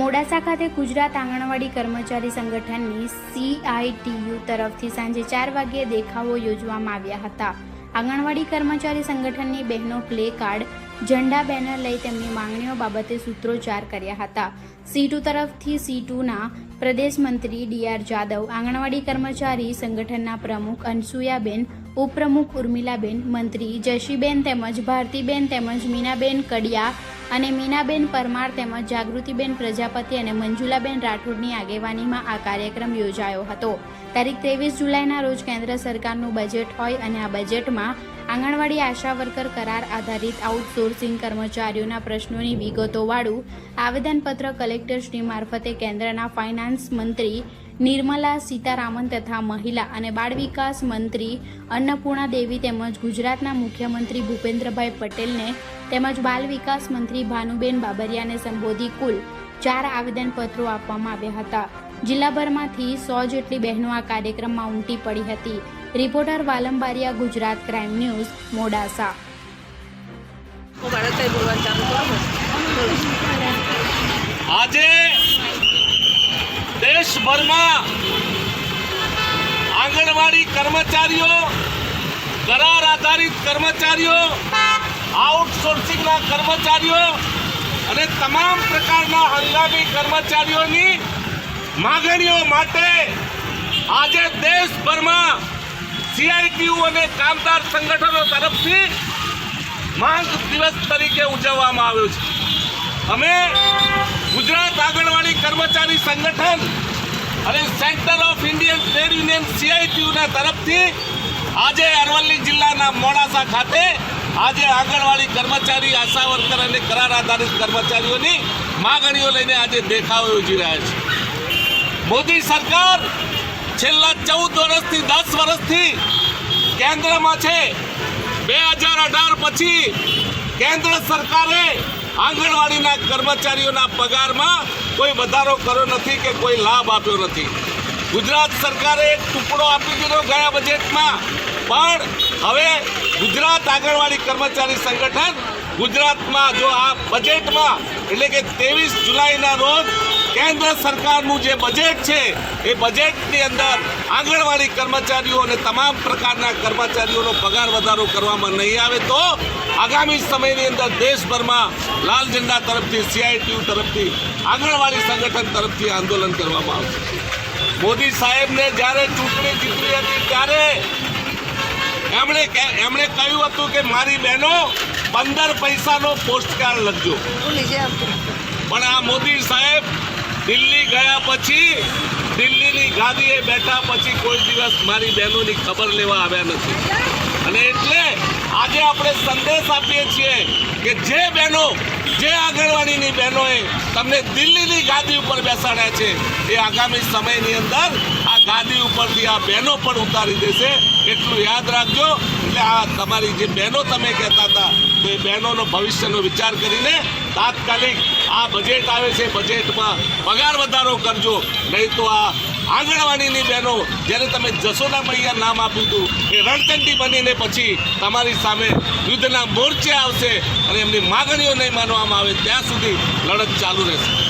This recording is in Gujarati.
મોડાસા ખાતે ગુજરાત આંગણવાડી કર્મચારી સંગઠનની સીઆઈટીયુ તરફથી સાંજે ચાર વાગ્યે દેખાવો યોજવામાં આવ્યા હતા. આંગણવાડી કર્મચારી સંગઠનની બહેનો પ્લે કાર્ડ, ઝંડા બેનર લઈ તેમની માંગણીઓ બાબતે સૂત્રોચ્ચાર કર્યા હતા. સી ટુ તરફથી સી ટુના પ્રદેશ મંત્રી ડી આર જાદવ, આંગણવાડી કર્મચારી સંગઠનના પ્રમુખ અનસુયાબેન ઉપપ્રમુખ ઉર્મિલાબેન, મંત્રી જશીબેન તેમજ ભારતીબેન તેમજ મીનાબેન કડિયા અને મીનાબેન પરમાર તેમજ જાગૃતિબેન પ્રજાપતિ અને મંજુલાબેન રાઠોડની આગેવાનીમાં આ કાર્યક્રમ યોજાયો હતો. તારીખ ત્રેવીસ જુલાઈના રોજ કેન્દ્ર સરકારનું બજેટ હોય અને આ બજેટમાં આંગણવાડી આશા વર્કર કરાર આધારિત આઉટસોર્સિંગ કર્મચારીઓના પ્રશ્નોની વિગતોવાળું આવેદનપત્ર કલેક્ટરશ્રી મારફતે કેન્દ્રના ફાઇનાન્સ મંત્રી નિર્મલા સીતારામન તથા મહિલા અને બાળ વિકાસ મંત્રી અન્નપૂર્ણા દેવી તેમજ ગુજરાતના મુખ્યમંત્રી ભૂપેન્દ્રભાઈ પટેલને તેમજ બાલ વિકાસ મંત્રી ભાનુબેન બાબરિયાને સંબોધી કુલ ચાર આવેદનપત્રો આપવામાં આવ્યા હતા. જિલ્લાભરમાંથી સો જેટલી બહેનો આ કાર્યક્રમમાં ઉમટી પડી હતી. Reporter Valambaria, Gujarat crime news, Modasa. આજે દેશભરમાં આંગણવાડી કર્મચારીઓ, કરાર આધારિત કર્મચારીઓ, આઉટસોર્સિંગના કર્મચારીઓ અને તમામ પ્રકારના હંગામી કર્મચારીઓની માગણીઓ માટે આજે દેશભરમાં સીઆઈટીયુ અને કામદાર સંગઠનો તરફથી માંગ દિવસ તરીકે ઉજવવામાં આવ્યો છે. અમે ગુજરાત આંગણવાડી કર્મચારી સંગઠન અને centre of Indian trade union સીઆઈટીયુના તરફથી આજે અરવલ્લી જિલ્લાના મોડાસા ખાતે આજે આંગણવાડી કર્મચારી, આશા વર્કર અને કરાર આધારિત કર્મચારીઓની માગણીઓ લઈને આજે દેખાવો યોજી રહ્યા છે. મોદી સરકાર છેલ્લા ચૌદ વર્ષથી, દસ વર્ષથી કેન્દ્રમાં છે. બે હજાર અઢાર પછી કેન્દ્ર સરકારે આંગણવાડીના કર્મચારીઓના પગારમાં કોઈ વધારો કર્યો નથી કે કોઈ લાભ આપ્યો નથી. ગુજરાત સરકારે એક ટુકડો આપી દીધો ગયા બજેટમાં. પણ હવે ગુજરાત આંગણવાડી કર્મચારી સંગઠન ગુજરાતમાં જો આ બજેટમાં એટલે કે ત્રેવીસ જુલાઈના રોજ કેન્દ્ર સરકારનું જે બજેટ છે એ બજેટની અંદર આંગણવાડી કર્મચારીઓ અને તમામ પ્રકારના કર્મચારીઓનો પગાર વધારો કરવામાં નહીં આવે તો આગામી સમયની અંદર દેશભરમાં લાલ ઝંડા તરફથી સીઆઈટીયુ તરફથી આંગણવાડી સંગઠન તરફથી આંદોલન કરવામાં આવશે મોદી સાહેબને જ્યારે ચૂંટણી જીતી હતી ત્યારે એમણે એમણે કહ્યું હતું કે મારી બહેનો પંદર પૈસાનો પોસ્ટકાર્ડ લખજો. પણ આ મોદી સાહેબ દિલ્હી ગયા પછી દિલ્હીની ગાદીએ બેઠા પછી કોઈ દિવસ મારી બહેનોની ખબર લેવા આવ્યા નથી. અને એટલે આજે આપણે સંદેશ આપીએ છીએ કે જે બહેનો, જે આંગણવાડીની બહેનોએ તમને દિલ્હીની ગાદી ઉપર બેસાડ્યા છે, એ આગામી સમયની અંદર આ ગાદી ઉપરથી આ બહેનો પણ ઉતારી દેશે. એટલું યાદ રાખજો. એટલે આ તમારી જે બહેનો તમે કહેતા હતા એ બહેનોનો ભવિષ્યનો વિચાર કરીને તાત્કાલિક આ બજેટ આવે છે બજેટમાં પગાર વધારો કરજો. નહીં તો આ આંગણવાડીની બહેનો, જ્યારે તમે જશોદા મૈયા નામ આપ્યું હતું, એ રણચંડી બનીને પછી તમારી સામે યુદ્ધના મોરચે આવશે અને એમની માગણીઓ નહીં માનવામાં આવે, ત્યાં સુધી લડત ચાલુ રહેશે.